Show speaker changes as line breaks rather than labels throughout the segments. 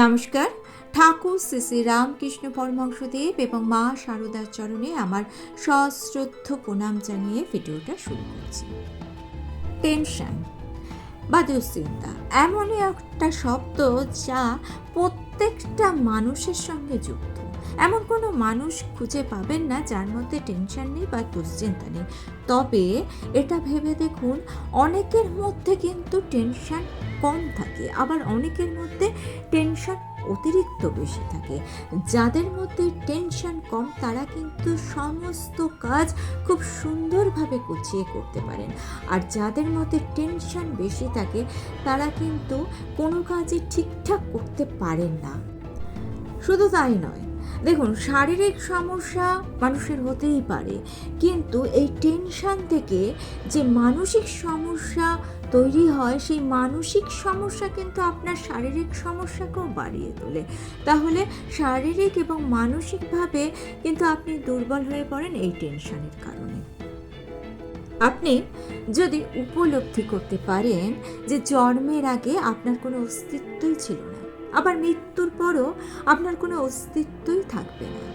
নমস্কার। ঠাকুর শ্রী শ্রী রামকৃষ্ণ পরমংশদেব এবং মা শারদার চরণে আমার সশ্রদ্ধ প্রণাম জানিয়ে ভিডিওটা শুরু করছি। টেনশন বা দুশ্চিন্তা এমনই একটা শব্দ যা প্রত্যেকটা মানুষের সঙ্গে যুক্ত। এমন কোনো মানুষ খুঁজে পাবেন না যার মধ্যে টেনশন নেই বা দুশ্চিন্তা নেই। তবে এটা ভেবে দেখুন, অনেকের মধ্যে কিন্তু টেনশন কম থাকে, আবার অনেকের মধ্যে টেনশন অতিরিক্ত বেশি থাকে। যাদের মধ্যে টেনশন কম, তারা কিন্তু সমস্ত কাজ খুব সুন্দরভাবে গুছিয়ে করতে পারেন। আর যাদের মধ্যে টেনশন বেশি থাকে, তারা কিন্তু কোনো কাজই ঠিকঠাক করতে পারেন না। শুধু তাই নয় দেখুন, শারীরিক সমস্যা মানুষের হতেই পারে, কিন্তু এই টেনশান থেকে যে মানসিক সমস্যা তৈরি হয়, সেই মানসিক সমস্যা কিন্তু আপনার শারীরিক সমস্যাকেও বাড়িয়ে তোলে। তাহলে শারীরিক এবং মানসিকভাবে কিন্তু আপনি দুর্বল হয়ে পড়েন এই টেনশানের কারণে। আপনি যদি উপলব্ধি করতে পারেন যে জন্মের আগে আপনার কোনো অস্তিত্বই ছিল না। আবার মৃত্যুর পরও আপনার কোনো অস্তিত্বই থাকবে না।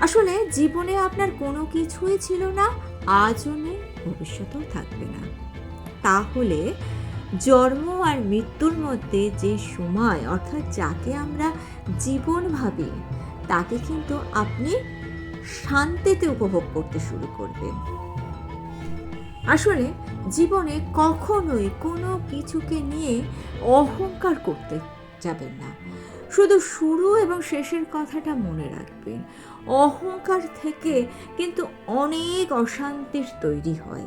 আসলে জীবনে আপনার কোনো কিছুই ছিল না, আজও নেই, ভবিষ্যতেও থাকবে না। তাহলে জন্ম আর মৃত্যুর মধ্যে যে সময়, অর্থাৎ যাকে আমরা জীবন ভাবি, তাকে কিন্তু আপনি শান্তিতে উপভোগ করতে শুরু করবেন। আসলে জীবনে কখনোই কোনো কিছুকে নিয়ে অহংকার করতে যাবেন না। শুধু শুরু এবং শেষের কথাটা মনে রাখবেন। অহংকার থেকে কিন্তু অনেক অশান্তির তৈরি হয়।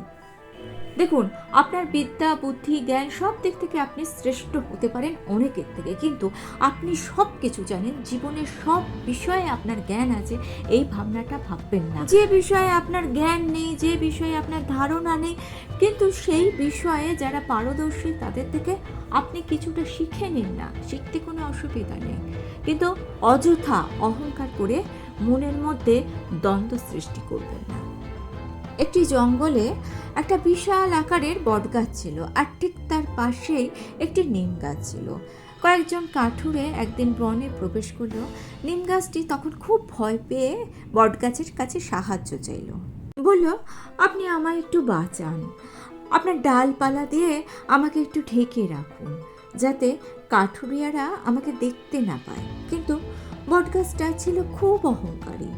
দেখুন, আপনার বিদ্যা, বুদ্ধি, জ্ঞান সব দিক থেকে আপনি শ্রেষ্ঠ হতে পারেন অনেকের থেকে। কিন্তু আপনি সব কিছু জানেন, জীবনের সব বিষয়ে আপনার জ্ঞান আছে, এই ভাবনাটা ভাববেন না। যে বিষয়ে আপনার জ্ঞান নেই, যে বিষয়ে আপনার ধারণা নেই, কিন্তু সেই বিষয়ে যারা পারদর্শী তাদের থেকে আপনি কিছুটা শিখে নিন না। শিখতে কোনো অসুবিধা নেই। কিন্তু অযথা অহংকার করে মনের মধ্যে দ্বন্দ্ব সৃষ্টি করবেন না। একটি জঙ্গলে একটা বিশাল আকারের বটগাছ ছিল আর ঠিক তার পাশেই একটি নিম গাছ ছিল। কয়েকজন কাঠুরে একদিন বনে প্রবেশ করল। নিম গাছটি তখন খুব ভয় পেয়ে বটগাছের কাছে সাহায্য চাইল। বলল, আপনি আমায় একটু বাঁচান। আপনার ডালপালা দিয়ে আমাকে একটু ঢেকে রাখুন, যাতে কাঠুরিয়ারা আমাকে দেখতে না পায়। কিন্তু বটগাছটা ছিল খুব অহংকারী।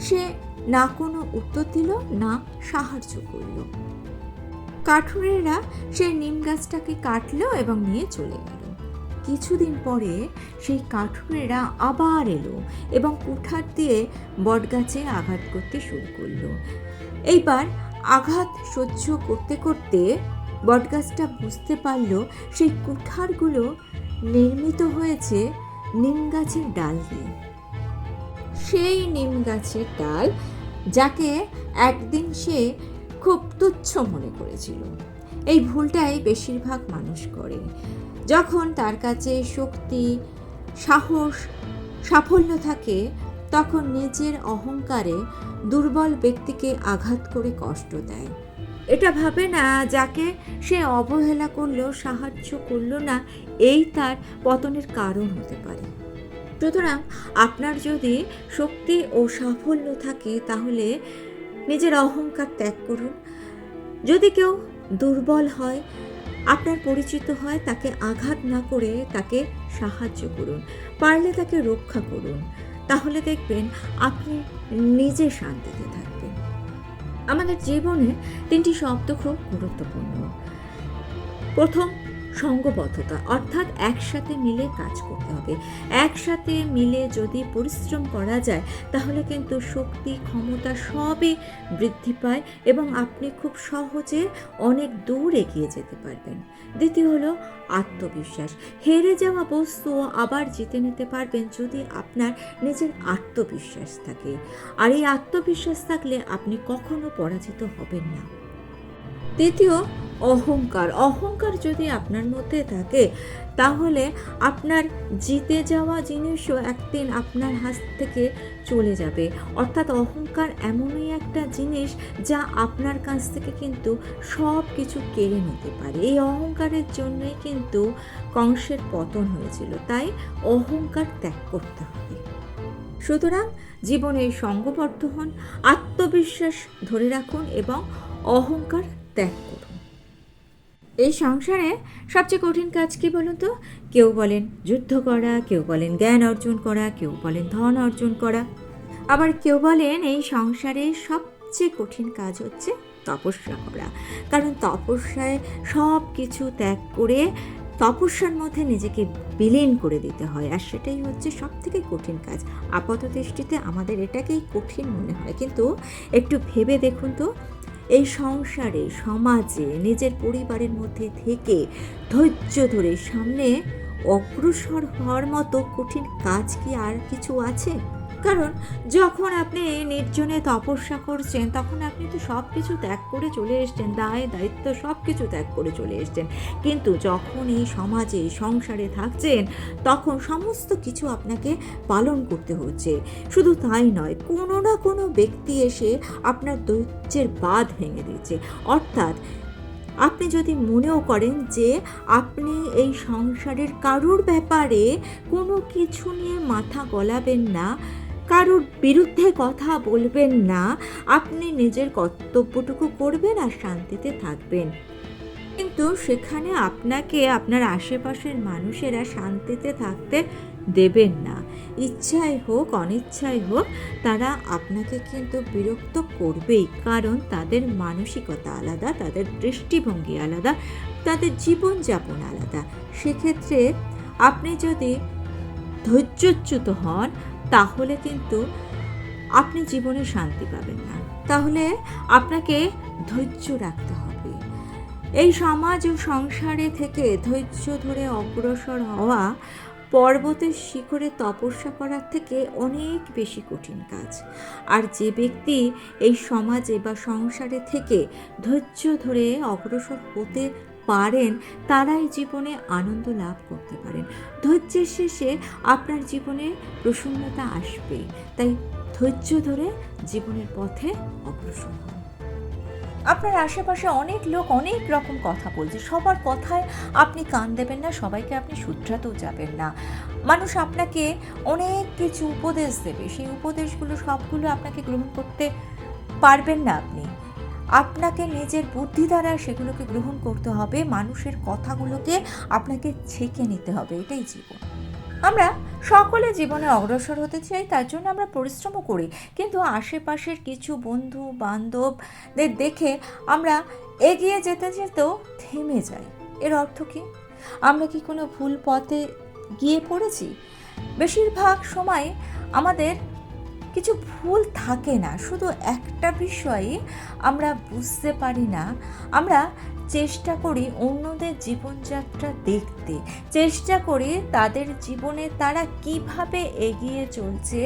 সে না কোনো উত্তর দিল, না সাহায্য করল। কাঠুরেরা সেই নিম গাছটাকে কাটলো এবং নিয়ে চলে গেল। কিছুদিন পরে সেই কাঠুরেরা আবার এলো এবং কুঠার দিয়ে বটগাছে আঘাত করতে শুরু করল। এইবার আঘাত সহ্য করতে করতে বটগাছটা বুঝতে পারল সেই কুঠারগুলো নির্মিত হয়েছে নিম গাছের ডাল দিয়ে। সেই নিম গাছের ডাল যাকে একদিন সে খুব তুচ্ছ মনে করেছিল। এই ভুলটাই বেশিরভাগ মানুষ করে। যখন তার কাছে শক্তি, সাহস, সাফল্য থাকে, তখন নিজের অহংকারে দুর্বল ব্যক্তিকে আঘাত করে কষ্ট দেয়। এটা ভাবে না যাকে সে অবহেলা করল সাহায্য করল না, এই তার পতনের কারণ হতে পারে। সুতরাং আপনার যদি শক্তি ও সাফল্য থাকে, তাহলে নিজের অহংকার ত্যাগ করুন। যদি কেউ দুর্বল হয়, আপনার পরিচিত হয়, তাকে আঘাত না করে তাকে সাহায্য করুন। পারলে তাকে রক্ষা করুন। তাহলে দেখবেন আপনি নিজে শান্তিতে থাকবেন। আমাদের জীবনে তিনটি শব্দ খুব গুরুত্বপূর্ণ। প্রথম সঙ্গবদ্ধতা, অর্থাৎ একসাথে মিলে কাজ করতে হবে। একসাথে মিলে যদি পরিশ্রম করা যায়, তাহলে কিন্তু শক্তি, ক্ষমতা সবই বৃদ্ধি পায় এবং আপনি খুব সহজে অনেক দূর এগিয়ে যেতে পারবেন। দ্বিতীয় হলো আত্মবিশ্বাস। হেরে যাওয়া বস্তু আবার জিতে নিতে পারবেন যদি আপনার নিজের আত্মবিশ্বাস থাকে। আর এই আত্মবিশ্বাস থাকলে আপনি কখনো পরাজিত হবেন না। তৃতীয় অহংকার। অহংকার যদি আপনার মধ্যে থাকে, তাহলে আপনার জিতে যাওয়া জিনিসও একদিন আপনার হাত থেকে চলে যাবে। অর্থাৎ অহংকার এমনই একটা জিনিস যা আপনার কাছ থেকে কিন্তু সব কিছু কেড়ে নিতে পারে। এই অহংকারের জন্যই কিন্তু কংসের পতন হয়েছিল। তাই অহংকার ত্যাগ করতে হবে। সুতরাং জীবনে সঙ্গবদ্ধ হন, আত্মবিশ্বাস ধরে রাখুন এবং অহংকার ত্যাগ করুন। এই সংসারে সবচেয়ে কঠিন কাজ কি বলুন তো? কেউ বলেন যুদ্ধ করা, কেউ বলেন জ্ঞান অর্জন করা, কেউ বলেন ধন অর্জন করা। আবার কেউ বলেন এই সংসারে সবচেয়ে কঠিন কাজ হচ্ছে তপস্যা করা। কারণ তপস্যায় সব কিছু ত্যাগ করে তপস্যার মধ্যে নিজেকে বিলীন করে দিতে হয়, আর সেটাই হচ্ছে সব থেকে কঠিন কাজ। আপাত দৃষ্টিতে আমাদের এটাকেই কঠিন মনে হয়। কিন্তু একটু ভেবে দেখুন তো এই সংসারে, সমাজে, নিজের পরিবারের মধ্যে থেকে ধৈর্য ধরে সামনে অগ্রসর হওয়ার মতো কঠিন কাজ কি আর কিছু আছে? কারণ যখন আপনি নির্জনে তপস্যা করছেন, তখন আপনি তো সব কিছু ত্যাগ করে চলে এসছেন, দায়, দায়িত্ব সব কিছু ত্যাগ করে চলে এসছেন। কিন্তু যখন এই সমাজে, সংসারে থাকছেন, তখন সমস্ত কিছু আপনাকে পালন করতে হচ্ছে। শুধু তাই নয়, কোনো না কোনো ব্যক্তি এসে আপনার ধৈর্যের বাঁধ ভেঙে দিচ্ছে। অর্থাৎ আপনি যদি মনেও করেন যে আপনি এই সংসারের কারুর ব্যাপারে কোনো কিছু নিয়ে মাথা গলাবেন না কারুর বিরুদ্ধে কথা বলবেন না, আপনি নিজের কর্তব্যটুকু করবেন আর শান্তিতে থাকবেন। কিন্তু সেখানে আপনাকে, আপনার আশেপাশের মানুষেরা শান্তিতে থাকতে দেবেন না। ইচ্ছাই হোক, অনিচ্ছাই হোক, তারা আপনাকে কিন্তু বিরক্ত করবেই, কারণ তাদের মানসিকতা আলাদা, তাদের দৃষ্টিভঙ্গি আলাদা, তাদের জীবনযাপন আলাদা। সেক্ষেত্রে আপনি যদি ধৈর্যচ্যুত হন তাহলে কিন্তু আপনি জীবনে শান্তি পাবেন না। তাহলে আপনাকে ধৈর্য রাখতে হবে। এই সমাজ ও সংসারে থেকে ধৈর্য ধরে অগ্রসর হওয়া, পর্বতের শিখরে তপস্যা করার থেকে অনেক বেশি কঠিন কাজ। আর যে ব্যক্তি এই সমাজে বা সংসারে থেকে ধৈর্য ধরে অগ্রসর হতে পারেন, তারাই জীবনে আনন্দ লাভ করতে পারেন। ধৈর্যের শেষে আপনার জীবনে প্রসন্নতা আসবে। তাই ধৈর্য ধরে জীবনের পথে অগ্রসর হন। আপনার আশেপাশে অনেক লোক অনেক রকম কথা বলছে। সবার কথায় আপনি কান দেবেন না, সবাইকে আপনি শুধরাতেও যাবেন না। মানুষ আপনাকে অনেক কিছু উপদেশ দেবে। সেই উপদেশগুলো সবগুলো আপনাকে গ্রহণ করতে পারবেন না আপনি। আপনাকে নিজের বুদ্ধি দ্বারা সেগুলোকে গ্রহণ করতে হবে, মানুষের কথাগুলোকে আপনাকে ছেঁকে নিতে হবে, এটাই জীবন। আমরা সকলে জীবনে অগ্রসর হতে চাই, তার জন্য আমরা পরিশ্রমও করি। কিন্তু আশেপাশের কিছু বন্ধু, বান্ধবদের দেখে আমরা এগিয়ে যেতে যেতেও থেমে যাই। এর অর্থ কী? আমরা কি কোনো ভুল পথে গিয়ে পড়েছি? বেশিরভাগ সময় আমাদের কিছু ভুল থাকে না, শুধু একটা বিষয়ে আমরা বুঝতে পারি না। আমরা চেষ্টা করি অন্যদের জীবনযাত্রা দেখতে, চেষ্টা করি তাদের জীবনে তারা কীভাবে এগিয়ে চলছে,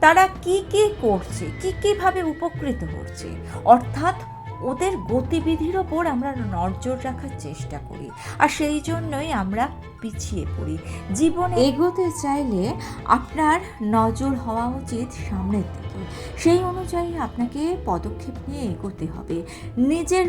তারা কি কি করছে, কি কীভাবে উপকৃত হচ্ছে। অর্থাৎ ওদের গতিবিধির ওপর আমরা নজর রাখার চেষ্টা করি। আর সেই জন্যই আমরা পিছিয়ে পড়ি। জীবনে এগোতে চাইলে আপনার নজর হওয়া উচিত সামনের দিকে। সেই অনুযায়ী আপনাকে পদক্ষেপ নিয়ে এগোতে হবে। নিজের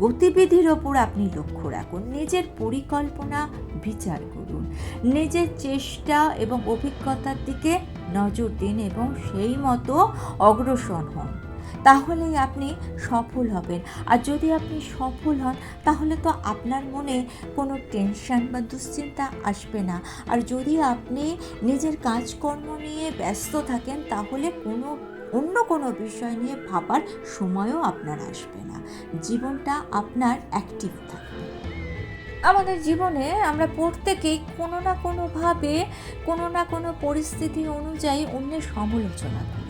গতিবিধির ওপর আপনি লক্ষ্য রাখুন। নিজের পরিকল্পনা বিচার করুন। নিজের চেষ্টা এবং অভিজ্ঞতার দিকে নজর দিন এবং সেই মতো অগ্রসর হন। তাহলেই আপনি সফল হবেন। আর যদি আপনি সফল হন, তাহলে তো আপনার মনে কোনো টেনশন বা দুশ্চিন্তা আসবে না। আর যদি আপনি নিজের কাজকর্ম নিয়ে ব্যস্ত থাকেন, তাহলে কোনো, অন্য কোনো বিষয় নিয়ে ভাবার সময়ও আপনার আসবে না। জীবনটা আপনার অ্যাক্টিভ থাকবে আমাদের জীবনে আমরা প্রত্যেকেই কোনো না কোনোভাবে, কোনো না কোনো পরিস্থিতি অনুযায়ী অন্যের সমালোচনা করি।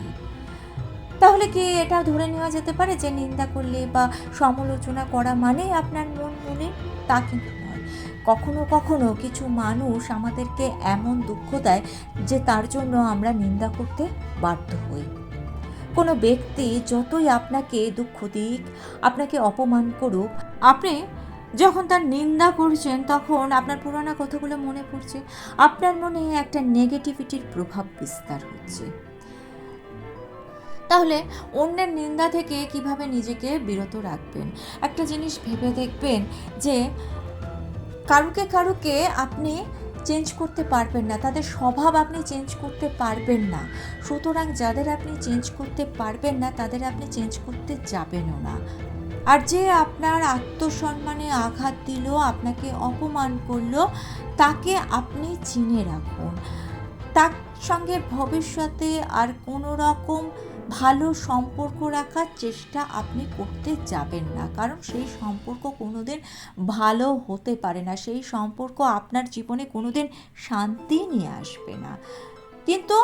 তাহলে কি এটা ধরে নেওয়া যেতে পারে যে নিন্দা করলে বা সমালোচনা করা মানেই আপনার মন মনে? তা কিন্তু নয়। কখনো কখনো কিছু মানুষ আমাদেরকে এমন দুঃখ দেয় যে তার জন্য আমরা নিন্দা করতে বাধ্য হই। কোনো ব্যক্তি যতই আপনাকে দুঃখ দিক, আপনাকে অপমান করুক, আপনি যখন তার নিন্দা করছেন তখন আপনার পুরানো কথাগুলো মনে পড়ছে। আপনার মনে একটা নেগেটিভিটির প্রভাব বিস্তার হচ্ছে। তাহলে অন্যের নিন্দা থেকে কীভাবে নিজেকে বিরত রাখবেন? একটা জিনিস ভেবে দেখবেন যে কারুকে কারুকে আপনি চেঞ্জ করতে পারবেন না, তাদের স্বভাব আপনি চেঞ্জ করতে পারবেন না। সুতরাং যাদের আপনি চেঞ্জ করতে পারবেন না, তাদের আপনি চেঞ্জ করতে যাবেনও না। আর যে আপনার আত্মসম্মানে আঘাত দিল, আপনাকে অপমান করল, তাকে আপনি চিনে রাখুন। তার সঙ্গে ভবিষ্যতে আর কোনো রকম ভালো সম্পর্ক রাখার চেষ্টা আপনি করতে যাবেন না। কারণ সেই সম্পর্ক কোনোদিন ভালো হতে পারে না। সেই সম্পর্ক আপনার জীবনে কোনোদিন শান্তি নিয়ে আসবে না। কিন্তু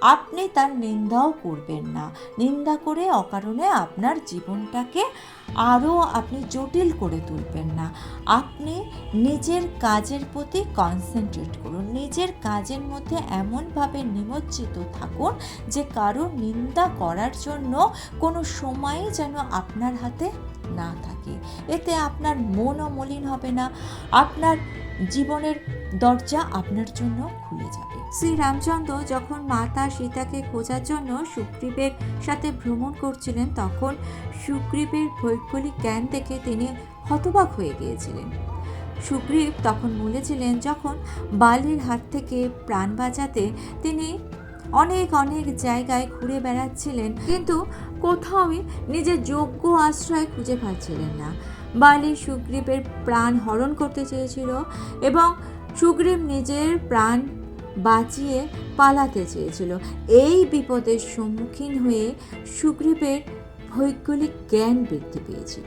আপনি তার নিন্দাও করবেন না। নিন্দা করে অকারণে আপনার জীবনটাকে আরও আপনি জটিল করে তুলবেন না। আপনি নিজের কাজের প্রতি কনসেন্ট্রেট করুন। নিজের কাজের মধ্যে এমনভাবে নিমজ্জিত থাকুন যে কারও নিন্দা করার জন্য কোনো সময়ই যেন আপনার হাতে না থাকে। এতে আপনার মনও মলিন হবে না। আপনার জীবনের দরজা আপনার জন্য খুলে যাবে। শ্রী রামচন্দ্র যখন মাতা সীতাকে খোঁজার জন্য সুগ্রীবের সাথে ভ্রমণ করছিলেন, তখন সুগ্রীবের ভৌগোলিক জ্ঞান দেখে তিনি হতবাক হয়ে গিয়েছিলেন। সুগ্রীব তখন বলেছিলেন যখন বালির হাত থেকে প্রাণ বাঁচাতে তিনি অনেক অনেক জায়গায় ঘুরে বেড়াচ্ছিলেন, কিন্তু কোথাওই নিজের যোগ্য আশ্রয় খুঁজে পাচ্ছিলেন না। বালি সুগ্রীবের প্রাণ হরণ করতে চেয়েছিল এবং সুগ্রীব নিজের প্রাণ বাঁচিয়ে পালাতে চেয়েছিল। এই বিপদের সম্মুখীন হয়ে সুগ্রীবের ভৌগোলিক জ্ঞান বৃদ্ধি পেয়েছিল।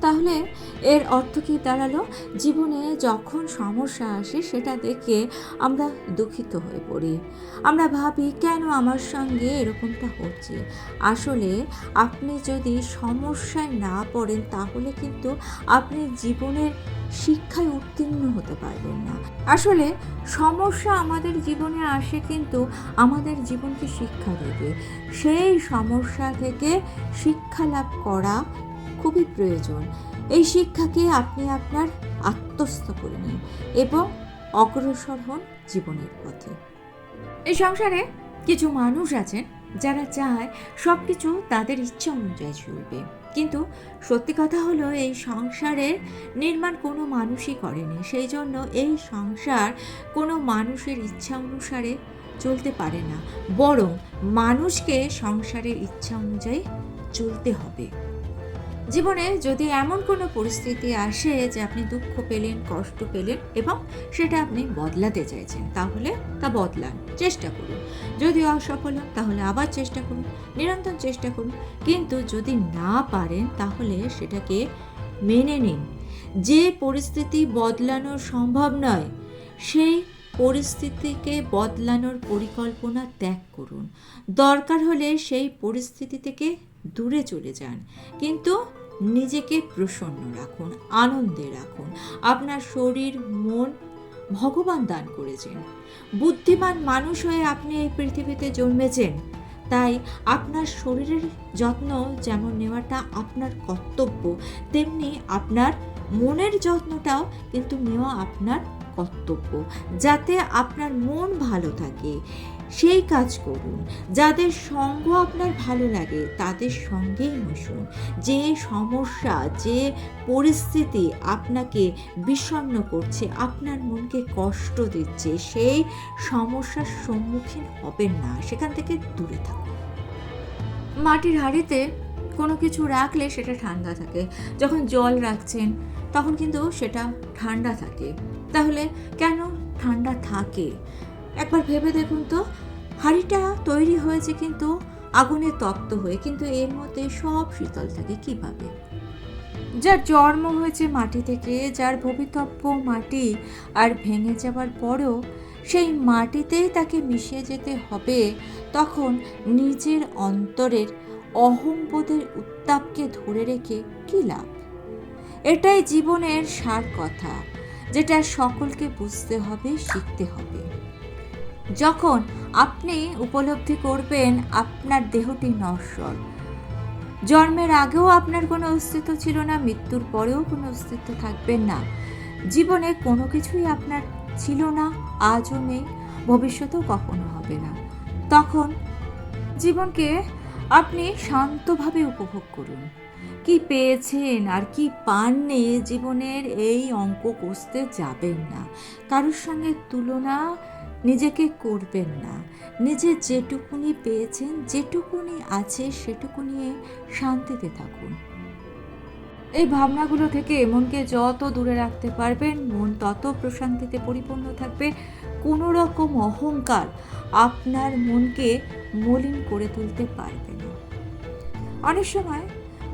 তাহলে এর অর্থ কী দাঁড়াল? জীবনে যখন সমস্যা আসে, সেটা দেখে আমরা দুঃখিত হয়ে পড়ি। আমরা ভাবি, কেন আমার সঙ্গে এরকমটা হচ্ছে? আসলে আপনি যদি সমস্যায় না পড়েন, তাহলে কিন্তু আপনি জীবনের শিক্ষায় উত্তীর্ণ হতে পারবেন না। আসলে সমস্যা আমাদের জীবনে আসে কিন্তু আমাদের জীবনকে শিক্ষা দেবে। সেই সমস্যা থেকে শিক্ষা লাভ করা খুবই প্রয়োজন। এই শিক্ষাকে আপনি আপনার আত্মস্থ করে নিন এবং অগ্রসর হন জীবনের পথে। এই সংসারে কিছু মানুষ আছেন যারা চায় সব কিছু তাদের ইচ্ছা অনুযায়ী চলবে। কিন্তু সত্যি কথা হলো এই সংসারের নির্মাণ কোনো মানুষই করেনি। সেই জন্য এই সংসার কোনো মানুষের ইচ্ছা অনুসারে চলতে পারে না। বরং মানুষকে সংসারের ইচ্ছা অনুযায়ী চলতে হবে। জীবনে যদি এমন কোনো পরিস্থিতি আসে যে আপনি দুঃখ পেলেন, কষ্ট পেলেন এবং সেটা আপনি বদলাতে চাইছেন, তাহলে তা বদলান। চেষ্টা করুন। যদি অসফল হন, তাহলে আবার চেষ্টা করুন। নিরন্তর চেষ্টা করুন। কিন্তু যদি না পারেন, তাহলে সেটাকে মেনে নিন। যে পরিস্থিতি বদলানো সম্ভব নয়, সেই পরিস্থিতিকে বদলানোর পরিকল্পনা ত্যাগ করুন। দরকার হলে সেই পরিস্থিতি থেকে দূরে চলে যান। কিন্তু নিজেকে প্রসন্ন রাখুন, আনন্দে রাখুন। আপনার শরীর, মন ভগবান দান করেছেন। বুদ্ধিমান মানুষ হয়ে আপনি এই পৃথিবীতে জন্মেছেন। তাই আপনার শরীরের যত্ন যেমন নেওয়াটা আপনার কর্তব্য, তেমনি আপনার মনের যত্নটাও কিন্তু নেওয়া আপনার কর্তব্য, যাতে আপনার মন ভালো থাকে। সেই কাজ করুন। যাদের সঙ্গ আপনার ভালো লাগে, তাদের সঙ্গেই মিশুন। যে সমস্যা, যে পরিস্থিতি আপনাকে বিষণ্ণ করছে, আপনার মনকে কষ্ট দিচ্ছে, সেই সমস্যার সম্মুখীন হবেন না। সেখান থেকে দূরে থাকুন। মাটির হাঁড়িতে কোনো কিছু রাখলে সেটা ঠান্ডা থাকে। যখন জল রাখছেন, তখন কিন্তু সেটা ঠান্ডা থাকে। তাহলে কেন ঠান্ডা থাকে? একবার ভেবে দেখুন তো, হাঁড়িটা তৈরি হয়েছে কিন্তু আগুনে তপ্ত হয়ে, কিন্তু এর মধ্যে সব শীতল থাকে কীভাবে? যার জন্ম হয়েছে মাটি থেকে, যার ভবিতব্য মাটি আর ভেঙে যাবার পরেও সেই মাটিতেই তাকে মিশে যেতে হবে, তখন নিজের অন্তরের অহংবোধের উত্তাপকে ধরে রেখে কী লাভ? এটাই জীবনের সার কথা। যেটা সকলকে বুঝতে হবে, শিখতে হবে। যখন আপনি উপলব্ধি করবেন, আপনার দেহটি নশ্বর। জন্মের আগেও আপনার কোনো অস্তিত্ব ছিল না, মৃত্যুর পরেও কোনো অস্তিত্ব থাকবেন না। জীবনে কোনো কিছুই আপনার ছিল না, আজও নেই, ভবিষ্যতেও কখনো হবে না। তখন জীবনকে আপনি শান্তভাবে উপভোগ করুন। কি পেয়েছেন আর কি পাননি জীবনের এই অঙ্ক কষতে যাবেন না। কারোর সঙ্গে তুলনা নিজেকে করবেন না। নিজে যেটুকুনি পেয়েছেন, যেটুকুনি আছে সেটুকু নিয়ে শান্তিতে থাকুন। এই ভাবনাগুলো থেকে মনকে যত দূরে রাখতে পারবেন, মন তত প্রশান্তিতে পরিপূর্ণ থাকবে। কোনো রকম অহংকার আপনার মনকে মলিন করে তুলতে পারবে না। অনেক সময়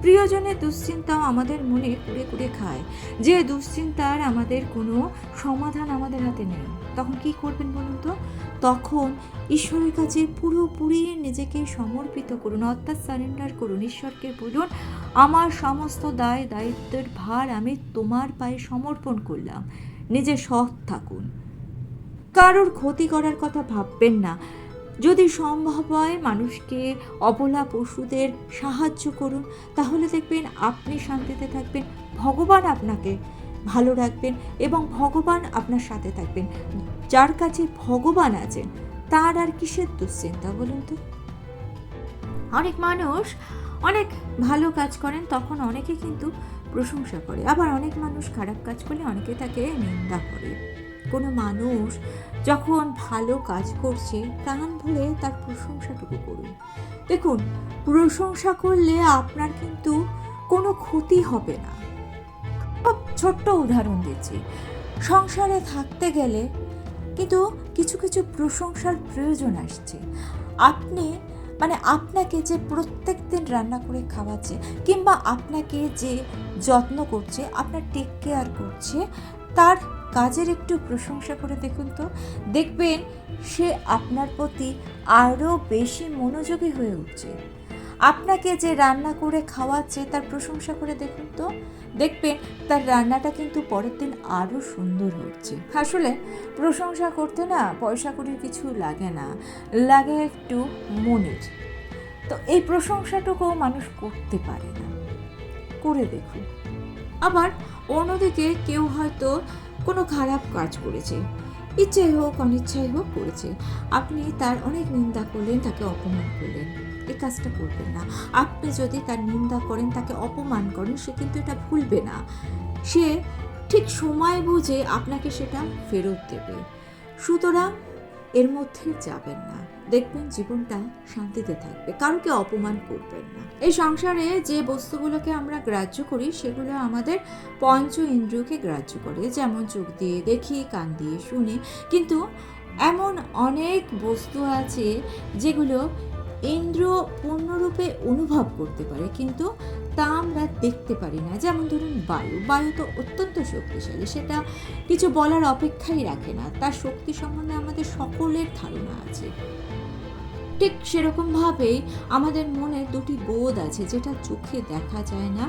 প্রিয়জনের দুশ্চিন্তাও আমাদের মনে কুড়ে কুড়ে খায়। যে দুশ্চিন্তার আমাদের কোনো সমাধান আমাদের হাতে নেই। তখন কি করবেন বলুন তো? তখন ঈশ্বরের কাছে পুরোপুরি নিজেকে সমর্পিত করুন, অর্থাৎ সারেন্ডার করুন। ঈশ্বরকে বলুন, আমার সমস্ত দায়, দায়িত্বের ভার আমি তোমার পায়ে সমর্পণ করলাম। নিজে সৎ থাকুন। কারোর ক্ষতি করার কথা ভাববেন না। যদি সম্ভব হয় মানুষকে অবলা পশুদের সাহায্য করুন, তাহলে দেখবেন আপনি শান্তিতে থাকবেন, ভগবান আপনাকে ভালো রাখবেন এবং ভগবান আপনার সাথে থাকবেন। যার কাছে ভগবান আছেন, তার আর কিসের দুশ্চিন্তা বলুন তো? অনেক মানুষ অনেক ভালো কাজ করেন, তখন অনেকে কিন্তু প্রশংসা করে। আবার অনেক মানুষ খারাপ কাজ করলে অনেকে তাকে নিন্দা করে। কোনো মানুষ যখন ভালো কাজ করছে, প্রাণ ভুলে তার প্রশংসাটুকু করুন। দেখুন, প্রশংসা করলে আপনার কিন্তু কোনো ক্ষতি হবে না। খুব ছোট্ট উদাহরণ দিচ্ছি। সংসারে থাকতে গেলে কিন্তু কিছু কিছু প্রশংসার প্রয়োজন আসছে। আপনি মানে আপনাকে যে প্রত্যেক দিন রান্না করে খাওয়াচ্ছে কিংবা আপনাকে যে যত্ন করছে, আপনার টেক কেয়ার করছে, তার কাজের একটু প্রশংসা করে দেখুন তো। দেখবেন সে আপনার প্রতি আরও বেশি মনোযোগী হয়ে উঠছে। আপনাকে যে রান্না করে খাওয়াচ্ছে তার প্রশংসা করে দেখুন তো। দেখবেন তার রান্নাটা কিন্তু পরের দিন আরও সুন্দর হচ্ছে। আসলে প্রশংসা করতে না পয়সা করির কিছু লাগে না, লাগে একটু মনের। তো এই প্রশংসাটুকুও মানুষ করতে পারে না। করে দেখুন। আবার অন্যদিকে কেউ হয়তো কোনো খারাপ কাজ করেছে। ইচ্ছাই হোক, অনিচ্ছাই হোক করেছে। আপনি তার অনেক নিন্দা করলেন, তাকে অপমান করলেন। এই কাজটা করবেন না। আপনি যদি তার নিন্দা করেন, তাকে অপমান করেন, সে কিন্তু এটা ভুলবে না। সে ঠিক সময় বুঝে আপনাকে সেটা ফেরত দেবে। সুতরাং এর মধ্যে যাবেন না। দেখবেন জীবনটা শান্তিতে থাকবে কারোকে অপমান করবেন না। এই সংসারে যে বস্তুগুলোকে আমরা গ্রাহ্য করি, সেগুলো আমাদের পঞ্চ ইন্দ্রিয়কে গ্রাহ্য করে। যেমন চোখ দিয়ে দেখি, কান দিয়ে শুনি। কিন্তু এমন অনেক বস্তু আছে যেগুলো ইন্দ্র পূর্ণরূপে অনুভব করতে পারে, কিন্তু তা আমরা দেখতে পারি না। যেমন ধরুন, বায়ু। বায়ু তো অত্যন্ত শক্তিশালী, সেটা কিছু বলার অপেক্ষাই রাখে না। তার শক্তি সম্বন্ধে আমাদের সকলের ধারণা আছে। ঠিক সেরকমভাবেই আমাদের মনে দুটি বোধ আছে, যেটা চোখে দেখা যায় না,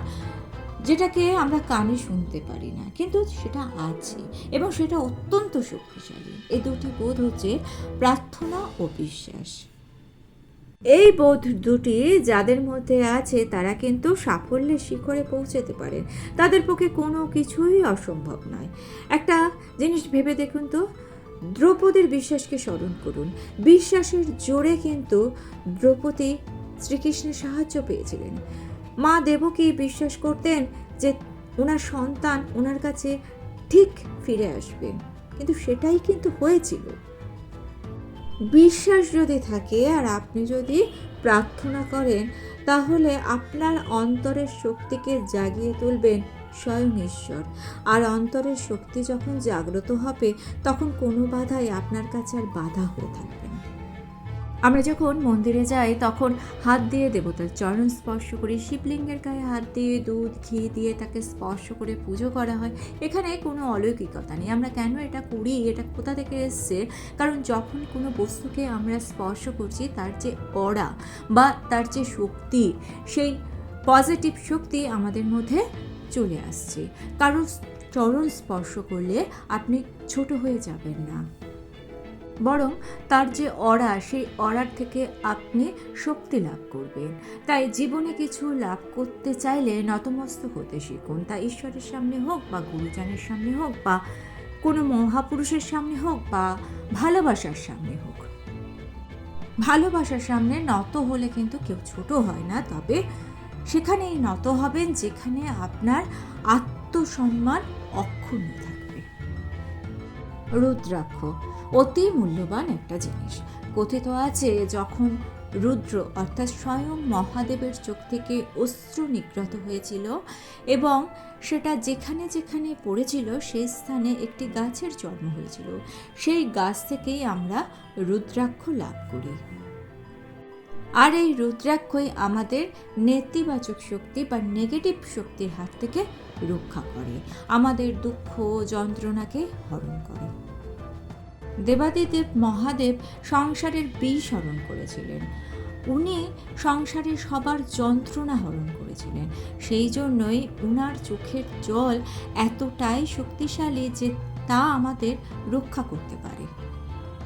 যেটাকে আমরা কানে শুনতে পারি না। কিন্তু সেটা আছে এবং সেটা অত্যন্ত শক্তিশালী। এই দুটি বোধ হচ্ছে প্রার্থনা ও বিশ্বাস। এই বোধ দুটি যাদের মধ্যে আছে, তারা কিন্তু সাফল্যের শিখরে পৌঁছাতে পারেন তাদের পক্ষে কোনো কিছুই অসম্ভব নয়। একটা জিনিস ভেবে দেখুন তো, দ্রৌপদীর বিশ্বাসকে স্মরণ করুন। বিশ্বাসের জোরে কিন্তু দ্রৌপদী শ্রীকৃষ্ণের সাহায্য পেয়েছিলেন। মা দেবকী বিশ্বাস করতেন যে ওনার সন্তান ওনার কাছে ঠিক ফিরে আসবেন কিন্তু সেটাই কিন্তু হয়েছিল। বিশ্বাস যদি থাকে আর আপনি যদি প্রার্থনা করেন, তাহলে আপনার অন্তরের শক্তিকে জাগিয়ে তুলবেন স্বয়ং ঈশ্বর। আর অন্তরের শক্তি যখন জাগ্রত হবে, তখন কোনো বাধাই আপনার কাছে আর বাধা হয়ে থাকবে না। আমরা যখন মন্দিরে যাই, তখন হাত দিয়ে দেবতার চরণ স্পর্শ করি। শিবলিঙ্গের গায়ে হাত দিয়ে দুধ, ঘি দিয়ে তাকে স্পর্শ করে পুজো করা হয়। এখানে কোনো অলৌকিকতা নেই। আমরা কেন এটা করি? এটা কোথা থেকে এসছে? কারণ যখন কোনো বস্তুকে আমরা স্পর্শ করছি, তার যে অরা বা তার যে শক্তি, সেই পজিটিভ শক্তি আমাদের মধ্যে চলে আসছে। কারও চরণ স্পর্শ করলে আপনি ছোট হয়ে যাবেন না। বরং তার যে অরা সেই অরার থেকে আপনি শক্তি লাভ করবেন। তাই জীবনে কিছু লাভ করতে চাইলে নতমস্তক হতে শিখুন। তা ঈশ্বরের সামনে হোক বা গুরুজনের সামনে হোক বা কোনো মহাপুরুষের সামনে হোক বা ভালোবাসার সামনে হোক। ভালোবাসার সামনে নত হলে কিন্তু কেউ ছোট হয় না। তবে সেখানেই নত হবেন যেখানে আপনার আত্মসম্মান অক্ষুণ্ণ থাকবে। রুদ্রাক্ষ অতি মূল্যবান একটা জিনিস। কথিত আছে, যখন রুদ্র অর্থাৎ স্বয়ং মহাদেবের চোখ থেকে অস্ত্র নিগ্রত হয়েছিল এবং সেটা যেখানে যেখানে পড়েছিল, সেই স্থানে একটি গাছের জন্ম হয়েছিল। সেই গাছ থেকেই আমরা রুদ্রাক্ষ লাভ করি। আর এই রুদ্রাক্ষই আমাদের নেতিবাচক শক্তি বা নেগেটিভ শক্তির হাত থেকে রক্ষা করে। আমাদের দুঃখ যন্ত্রণাকে হরণ করে। দেবাদিদেব মহাদেব সংসারের বিষ হরণ করেছিলেন। উনি সংসারে সবার যন্ত্রণা হরণ করেছিলেন। সেই জন্যই উনার চোখের জল এতটাই শক্তিশালী যে তা আমাদের রক্ষা করতে পারে।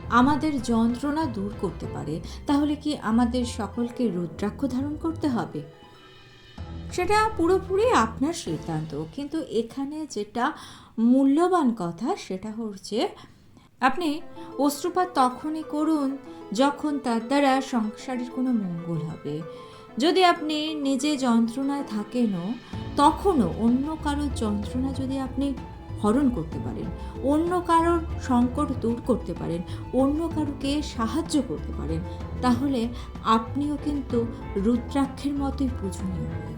আমাদের যন্ত্রণা দূর করতে পারে। তাহলে কি আমাদের সকলকে রুদ্রাক্ষ ধারণ করতে হবে? সেটা পুরোপুরি আপনার সিদ্ধান্ত। কিন্তু এখানে যেটা মূল্যবান কথা সেটা হচ্ছে আপনি অশ্রুপাত তখনই করুন যখন তার দ্বারা সংসারের কোনো মঙ্গল হবে। যদি আপনি নিজে যন্ত্রণায় থাকেনও, তখনও অন্য কারোর যন্ত্রণা যদি আপনি হরণ করতে পারেন, অন্য কারোর সংকট দূর করতে পারেন, অন্য কারোকে সাহায্য করতে পারেন, তাহলে আপনিও কিন্তু রুদ্রাক্ষের মতোই পূজনীয়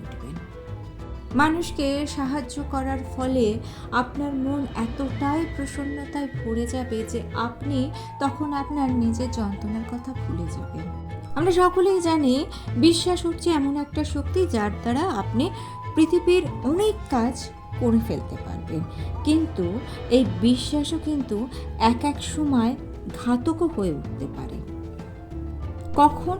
মানুষকে সাহায্য করার ফলে আপনার মন এতটাই প্রসন্নতায় ভরে যাবে যে আপনি তখন আপনার নিজের যন্ত্রণার কথা ভুলে যাবেন। আমরা সকলেই জানি বিশ্বাস হচ্ছে এমন একটা শক্তি যার দ্বারা আপনি পৃথিবীর অনেক কাজ করে ফেলতে পারবেন। কিন্তু এই বিশ্বাসও কিন্তু এক এক সময় ঘাতকও হয়ে উঠতে পারে। কখন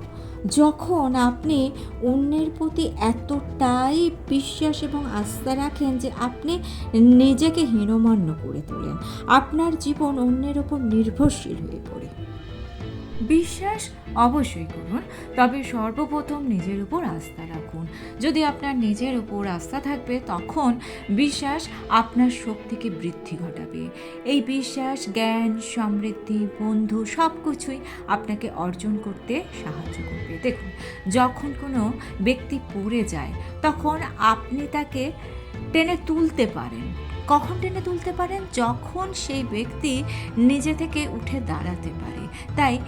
যখন আপনি অন্যের প্রতি এতটাই বিশ্বাস এবং আস্থা রাখেন যে আপনি নিজেকে হীনমান্য করে তোলেন, আপনার জীবন অন্যের ওপর নির্ভরশীল হয়ে পড়ে। বিশ্বাস অবশ্যই করুন, তবে সর্বপ্রথম নিজের উপর আস্থা রাখুন। যদি আপনার নিজের উপর আস্থা থাকবে, তখন বিশ্বাস আপনার শক্তিকে বৃদ্ধি ঘটাবে। এই বিশ্বাস, জ্ঞান, সমৃদ্ধি, বন্ধু সব কিছুই আপনাকে অর্জন করতে সাহায্য করবে। দেখুন, যখন কোনো ব্যক্তি পড়ে যায়, তখন আপনি তাকে টেনে তুলতে পারেন। কখন টেনে তুলতে পারেন? যখন সেই ব্যক্তি নিজে থেকে উঠে দাঁড়াতে পারে। তাই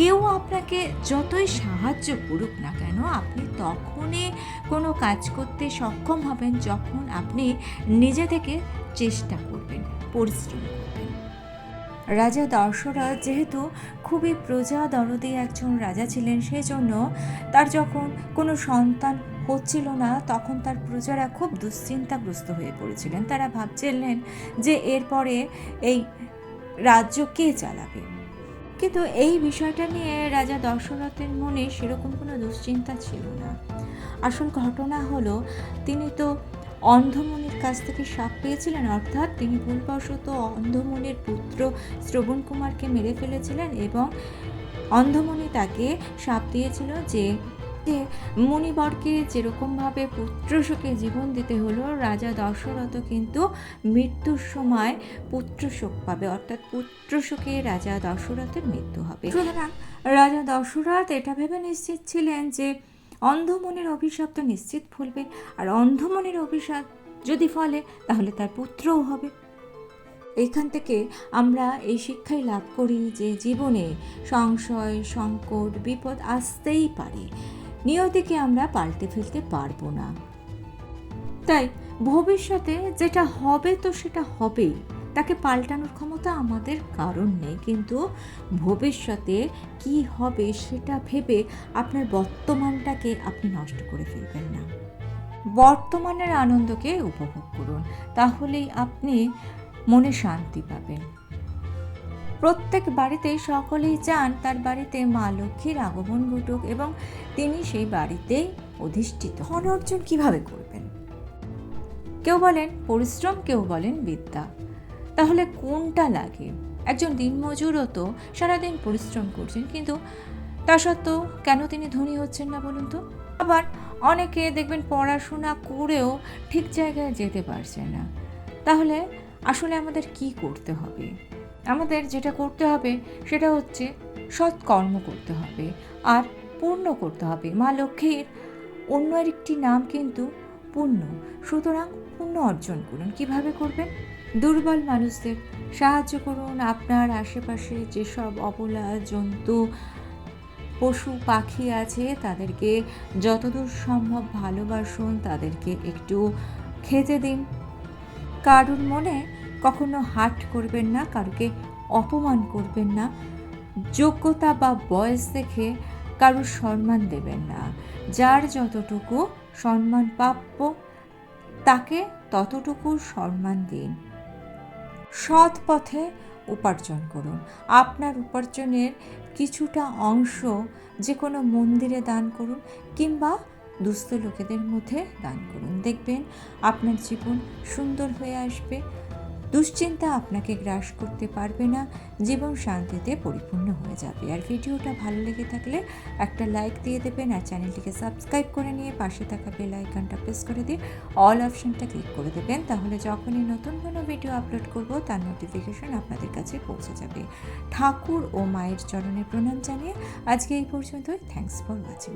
কেউ আপনাকে যতই সাহায্য করুক না কেন, আপনি তখনই কোনো কাজ করতে সক্ষম হবেন যখন আপনি নিজে থেকে চেষ্টা করবেন, পরিশ্রম করবেন। রাজা দর্শরাজ যেহেতু খুবই প্রজা দরদি একজন রাজা ছিলেন সেই জন্য তার যখন কোনো সন্তান হচ্ছিল না, তখন তার প্রজারা খুব দুশ্চিন্তাগ্রস্ত হয়ে পড়েছিলেন। তারা ভাবছিলেন যে এরপরে এই রাজ্য কে চালাবে? কিন্তু এই বিষয়টা নিয়ে রাজা দশরথের মনে সেরকম কোনো দুশ্চিন্তা ছিল না। আসল ঘটনা হলো, তিনি তো অন্ধমনির কাছ থেকে সাপ পেয়েছিলেন, অর্থাৎ তিনি ভুলবশত অন্ধমনির পুত্র শ্রবণ কুমারকে মেরে ফেলেছিলেন এবং অন্ধমণি তাকে সাপ দিয়েছিল যে যে মণিবরকে যেরকমভাবে পুত্রশোকে জীবন দিতে হলো, রাজা দশরথ কিন্তু মৃত্যুর সময় পুত্রশোক পাবে। অর্থাৎ পুত্রশোকে রাজা দশরথের মৃত্যু হবে। সুতরাং রাজা দশরথ এটা ভেবে নিশ্চিত ছিলেন যে অন্ধমনের অভিশাপ তো নিশ্চিত ফলবে আর অন্ধমনের অভিশাপ যদি ফলে, তাহলে তার পুত্রও হবে। এখান থেকে আমরা এই শিক্ষাই লাভ করি যে জীবনে সংশয়, সংকট, বিপদ আসতেই পারে। নিয়তিকে আমরা পাল্টে ফেলতে পারব না। তাই ভবিষ্যতে যেটা হবে তো সেটা হবেই। তাকে পাল্টানোর ক্ষমতা আমাদের কারণ নেই। কিন্তু ভবিষ্যতে কি হবে সেটা ভেবে আপনার বর্তমানটাকে আপনি নষ্ট করে ফেলবেন না। বর্তমানের আনন্দকে উপভোগ করুন। তাহলেই আপনি মনে শান্তি পাবেন। প্রত্যেক বাড়িতেই সকলেই চান তার বাড়িতে মা লক্ষ্মীর আগমন ঘটুক এবং তিনি সেই বাড়িতেই অধিষ্ঠিত ধন অর্জন কীভাবে করবেন? কেউ বলেন পরিশ্রম কেউ বলেন বিদ্যা। তাহলে কোনটা লাগে?
একজন দিনমজুরও তো সারাদিন পরিশ্রম করছেন কিন্তু তা সত্ত্বেও কেন তিনি ধনী হচ্ছেন না বলুন তো? আবার অনেকে দেখবেন পড়াশোনা করেও ঠিক জায়গায় যেতে পারছে না। তাহলে আসলে আমাদের কি করতে হবে? আমাদের যেটা করতে হবে সেটা হচ্ছে সৎকর্ম করতে হবে আর পূর্ণ করতে হবে। মা লক্ষ্মীর অন্য একটি নাম কিন্তু পুণ্য। সুতরাং পুণ্য অর্জন করুন। কীভাবে করবেন? দুর্বল মানুষদের সাহায্য করুন। আপনার আশেপাশে যেসব অবলা, জন্তু, পশু, পাখি আছে, তাদেরকে যতদূর সম্ভব ভালোবাসুন, তাদেরকে একটু খেতে দিন। কারুর মনে কখনো হাট করবেন না, কারুকে অপমান করবেন না। যোগ্যতা বা বয়স দেখে কারুর সম্মান দেবেন না। যার যতটুকু সম্মান প্রাপ্য, তাকে ততটুকু সম্মান দিন। সৎ পথে উপার্জন করুন। আপনার উপার্জনের কিছুটা অংশ যে কোনো মন্দিরে দান করুন কিংবা দুস্থ লোকেদের মধ্যে দান করুন। দেখবেন আপনার জীবন সুন্দর হয়ে আসবে। দুশ্চিন্তা আপনাকে গ্রাস করতে পারবে না, জীবন শান্তিতে পরিপূর্ণ হয়ে যাবে। আর ভিডিওটা ভালো লেগে থাকলে একটা লাইক দিয়ে দেবেন আর চ্যানেলটিকে সাবস্ক্রাইব করে নিয়ে পাশে থাকা বেল আইকনটা প্রেস করে দিয়ে অল অপশনটা ক্লিক করে দেবেন। তাহলে যখনই নতুন কোনো ভিডিও আপলোড করব, তার নোটিফিকেশন আপনাদের কাছে পৌঁছে যাবে। ঠাকুর ও মায়ের চরণে প্রণাম জানিয়ে আজকে এই পর্যন্তই। Thanks for watching